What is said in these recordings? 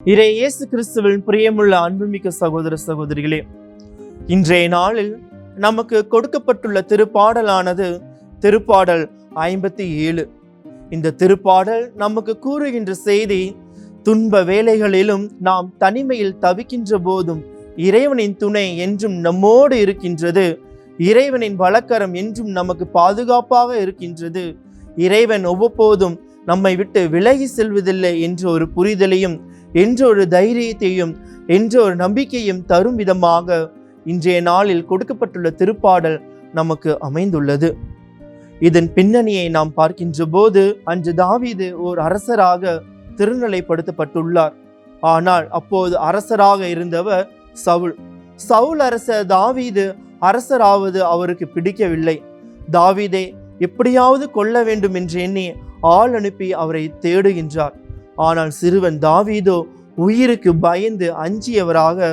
இறை இயேசு கிறிஸ்துவின் பிரியமுள்ள அன்புமிக்க சகோதர சகோதரிகளே இன்றைய நாளில் நமக்கு கொடுக்கப்பட்டுள்ள திருப்பாடலானது திருப்பாடல் ஐம்பத்தி ஏழு. இந்த திருப்பாடல் நமக்கு கூறுகின்ற செய்தி துன்ப வேலைகளிலும் நாம் தனிமையில் தவிக்கின்ற போதும் இறைவனின் துணை என்றும் நம்மோடு இருக்கின்றது இறைவனின் வழக்கரம் என்றும் நமக்கு பாதுகாப்பாக இருக்கின்றது இறைவன் ஒவ்வப்போதும் நம்மை விட்டு விலகி செல்வதில்லை என்ற ஒரு புரிதலையும் என்ற ஒரு தைரியத்தையும் என்ற ஒரு நம்பிக்கையும் தரும் விதமாக இன்றைய நாளில் கொடுக்கப்பட்டுள்ள திருப்பாடல் நமக்கு அமைந்துள்ளது. இதன் பின்னணியை நாம் பார்க்கின்ற போது அன்று தாவீது ஓர் அரசராக திருநிலைப்படுத்தப்பட்டுள்ளார். ஆனால் அப்போது அரசராக இருந்தவர் சவுல். சவுல் அரசர் தாவீது அரசராவது அவருக்கு பிடிக்கவில்லை. தாவீதை எப்படியாவது கொல்ல வேண்டும் என்று எண்ணி ஆள் அனுப்பி அவரை தேடுகின்றார். ஆனால் சிறுவன் தாவீதோ உயிருக்கு பயந்து அஞ்சியவராக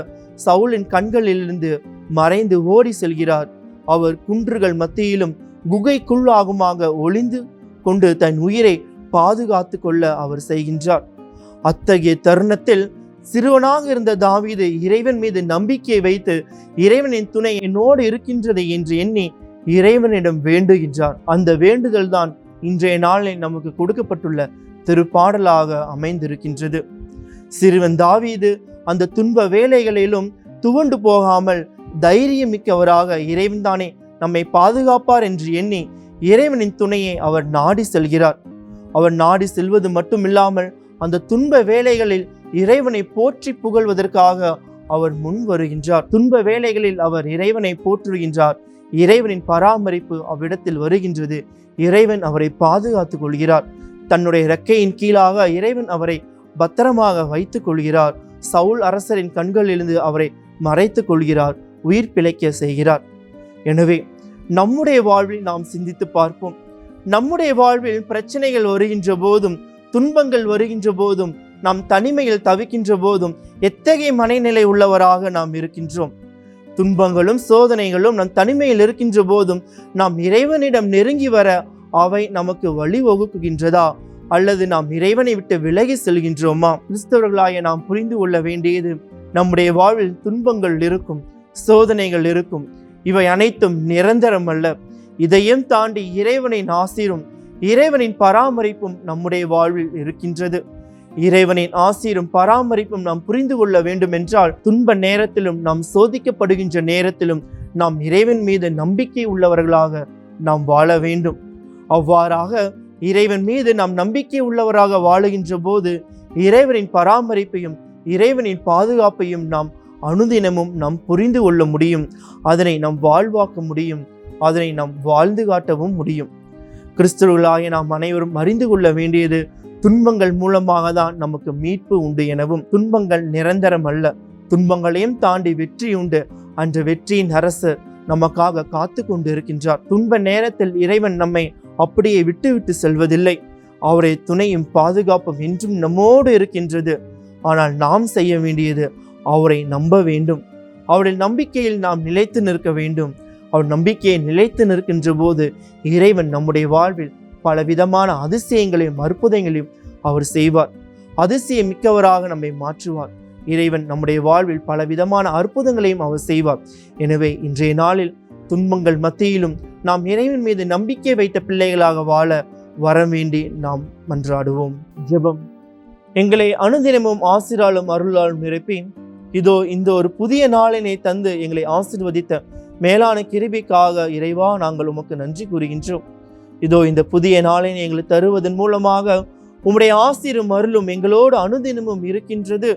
சவுலின் கண்களிலிருந்து மறைந்து ஓடி செல்கிறார். அவர் குன்றுகள் மத்தியிலும் குகைக்குள்ளாகுமாக ஒளிந்து கொண்டு தன் உயிரை பாதுகாத்து கொள்ள அவர் செய்கின்றார். அத்தகைய தருணத்தில் சிறுவனாக இருந்த தாவீது இறைவன் மீது நம்பிக்கை வைத்து இறைவனின் துணை என்னோடு இருக்கின்றது என்று எண்ணி இறைவனிடம் வேண்டுகின்றார். அந்த வேண்டுதல் தான் இன்றைய நாளில் நமக்கு கொடுக்கப்பட்டுள்ள திருப்பாடலாக அமைந்திருக்கின்றது. சிறுவன் தாவீது அந்த துன்ப வேலைகளிலும் துவண்டு போகாமல் தைரியமிக்கவராக இறைவன் தானே நம்மை பாதுகாப்பார் என்று எண்ணி இறைவனின் துணையை அவர் நாடி செல்கிறார். அவர் நாடி செல்வது மட்டுமில்லாமல் அந்த துன்ப வேலைகளில் இறைவனை போற்றி புகழ்வதற்காக அவர் முன் வருகின்றார். துன்ப வேலைகளில் அவர் இறைவனை போற்றுகின்றார். இறைவனின் பராமரிப்பு அவ்விடத்தில் வருகின்றது. இறைவன் அவரை பாதுகாத்துக் கொள்கிறார். தன்னுடைய இறக்கையின் கீழாக இறைவன் அவரை பத்திரமாக வைத்துக் கொள்கிறார். சவுல் அரசரின் கண்களிலிருந்து அவரை மறைத்துக் கொள்கிறார். உயிர் பிழைக்க செய்கிறார். எனவே நம்முடைய வாழ்வில் நாம் சிந்தித்து பார்ப்போம். நம்முடைய வாழ்வில் பிரச்சனைகள் வருகின்ற போதும் துன்பங்கள் வருகின்ற போதும் நாம் தனிமையில் தவிக்கின்ற போதும் எத்தகைய மனநிலை உள்ளவராக நாம் இருக்கின்றோம்? துன்பங்களும் சோதனைகளும் நம் தனிமையில் இருக்கின்ற போதும் நாம் இறைவனிடம் நெருங்கி வர அவை நமக்கு வழி வகுக்குகின்றதா அல்லது நாம் இறைவனை விட்டு விலகி செல்கின்றோமா? கிறிஸ்தவர்களாய நாம் புரிந்து கொள்ள வேண்டியது நம்முடைய வாழ்வில் துன்பங்கள் இருக்கும் சோதனைகள் இருக்கும். இவை அனைத்தும் நிரந்தரம் அல்ல. இதையும் தாண்டி இறைவனின் ஆசீரும் இறைவனின் பராமரிப்பும் நம்முடைய வாழ்வில் இருக்கின்றது. இறைவனின் ஆசீரும் பராமரிப்பும் நாம் புரிந்து கொள்ள வேண்டும் என்றால் துன்ப நேரத்திலும் நாம் சோதிக்கப்படுகின்ற நேரத்திலும் நாம் இறைவன் மீது நம்பிக்கை உள்ளவர்களாக நாம் வாழ வேண்டும். அவ்வாறாக இறைவன் மீது நாம் நம்பிக்கை உள்ளவராக வாழுகின்ற போது இறைவனின் பராமரிப்பையும் இறைவனின் பாதுகாப்பையும் நாம் அனுதினமும் நாம் புரிந்து கொள்ள முடியும். அதனை நாம் வாழ்வாக்க முடியும். அதனை நாம் வாழ்ந்து காட்டவும் முடியும். கிறிஸ்தவர்களாகிய நாம் அனைவரும் அறிந்து கொள்ள வேண்டியது துன்பங்கள் மூலமாக தான் நமக்கு மீட்பு உண்டு எனவும் துன்பங்கள் நிரந்தரம் அல்ல. துன்பங்களையும் தாண்டி வெற்றி உண்டு. அன்று வெற்றியின் அரசு நமக்காக காத்து கொண்டு இருக்கின்றார் துன்ப நேரத்தில் இறைவன் நம்மை அப்படியே விட்டுவிட்டு செல்வதில்லை. அவருடைய துணையும் பாதுகாப்பும் என்றும் நம்மோடு இருக்கின்றது. ஆனால் நாம் செய்ய வேண்டியது அவரை நம்ப வேண்டும். அவருடைய நம்பிக்கையில் நாம் நிலைத்து நிற்க வேண்டும். அவர் நம்பிக்கையை நிலைத்து நிற்கின்ற போது இறைவன் நம்முடைய வாழ்வில் பல விதமான அதிசயங்களையும் அற்புதங்களையும் அவர் செய்வார். அதிசயம் மிக்கவராக நம்மை மாற்றுவார். இறைவன் நம்முடைய வாழ்வில் பல விதமான அற்புதங்களையும் அவர் செய்வார். எனவே இன்றைய நாளில் துன்பங்கள் மத்தியிலும் நாம் இறைவன் மீது நம்பிக்கை வைத்த பிள்ளைகளாக வாழ வர வேண்டி நாம் மன்றாடுவோம். ஜெபம். எங்களை அனுதினமும் ஆசிராலும் அருளாலும் நிரப்பேன். இதோ இந்த ஒரு புதிய நாளினை தந்து எங்களை ஆசிர்வதித்த மேலான கிருபிக்காக இறைவா நாங்கள் உமக்கு நன்றி கூறுகின்றோம். இதோ இந்த புதிய நாளினை எங்களுக்கு தருவதன் மூலமாக உம்முடைய ஆசிரும் அருளும் எங்களோடு அனுதினமும் இருக்கின்றது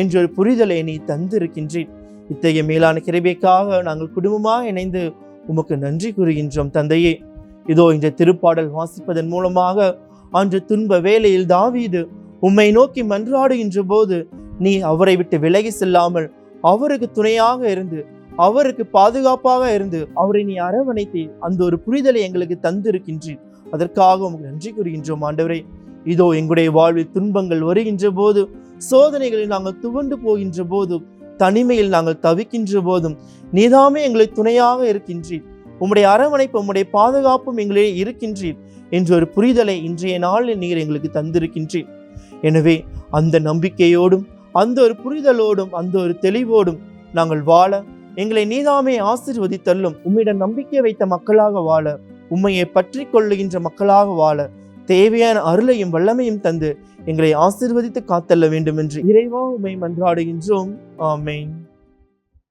என்ற ஒரு புரிதலை நீ தந்திருக்கின்றேன் இத்தகைய மேலான கிருபைக்காக நாங்கள் குடும்பமாக இணைந்து உமக்கு நன்றி கூறுகின்றோம் தந்தையே. இதோ இந்த திருப்பாடல் வாசிப்பதன் மூலமாக அன்று துன்ப வேலையில் தாவீது உம்மை நோக்கி மன்றாடுகின்ற போது நீ அவரை விட்டு விலகி செல்லாமல் அவருக்கு துணையாக இருந்து அவருக்கு பாதுகாப்பாக இருந்து அவரை நீ அரவணைத்து அந்த ஒரு புரிதலை எங்களுக்கு தந்திருக்கின்றீர். அதற்காக உமக்கு நன்றி கூறுகின்றோம் ஆண்டவரே. இதோ எங்களுடைய வாழ்வில் துன்பங்கள் வருகின்ற போது சோதனைகளில் நாங்கள் துவண்டு போகின்ற போதும் தனிமையில் நாங்கள் தவிக்கின்ற போதும் நீதாமே எங்களுக்கு துணையாக இருக்கின்றீர். உம்முடைய அரவணைப்பு உம்முடைய பாதுகாப்பும் எங்களே இருக்கின்றீர் என்ற ஒரு புரிதலை இன்றைய நாளில் நீர் எங்களுக்கு தந்திருக்கின்றீர். எனவே அந்த நம்பிக்கையோடும் அந்த ஒரு புரிதலோடும் அந்த ஒரு தெளிவோடும் நாங்கள் வாழ எங்களை நீதாமே ஆசீர்வதித்தள்ளும். உம்மிடம் நம்பிக்கை வைத்த மக்களாக வாழ உம்மையை பற்றி கொள்ளுகின்ற மக்களாக வாழ தேவையான அருளையும் வல்லமையும் தந்து எங்களை ஆசிர்வதித்து காத்தள்ள வேண்டும் என்று இறைவா உமை மன்றாடுகின்றோம். ஆமேன்.